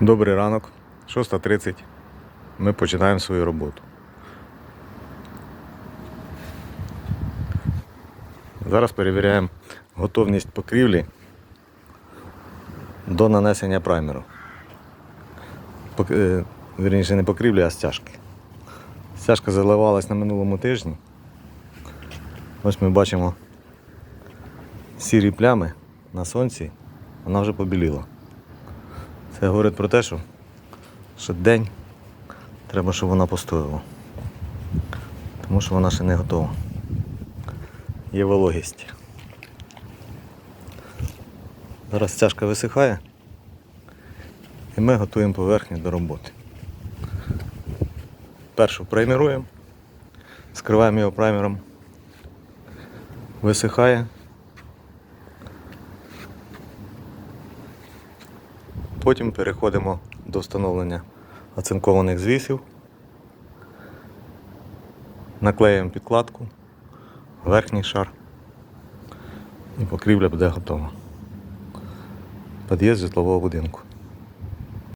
Добрий ранок, 6.30. Ми починаємо свою роботу. Зараз перевіряємо готовність покрівлі до нанесення праймеру. Пок- е, Вірніше не покрівлі, а стяжки. Стяжка заливалась на минулому тижні. Ось ми бачимо сірі плями на сонці, вона вже побіліла. Це говорить про те, що, що день треба, щоб вона постояла. Тому що вона ще не готова. Є вологість. Зараз стяжка висихає і ми готуємо поверхню до роботи. Першу праймеруємо, скриваємо його праймером, висихає. Потім переходимо до встановлення оцинкованих звісів. Наклеюємо підкладку, верхній шар і покрівля буде готова. Під'їзд житлового будинку.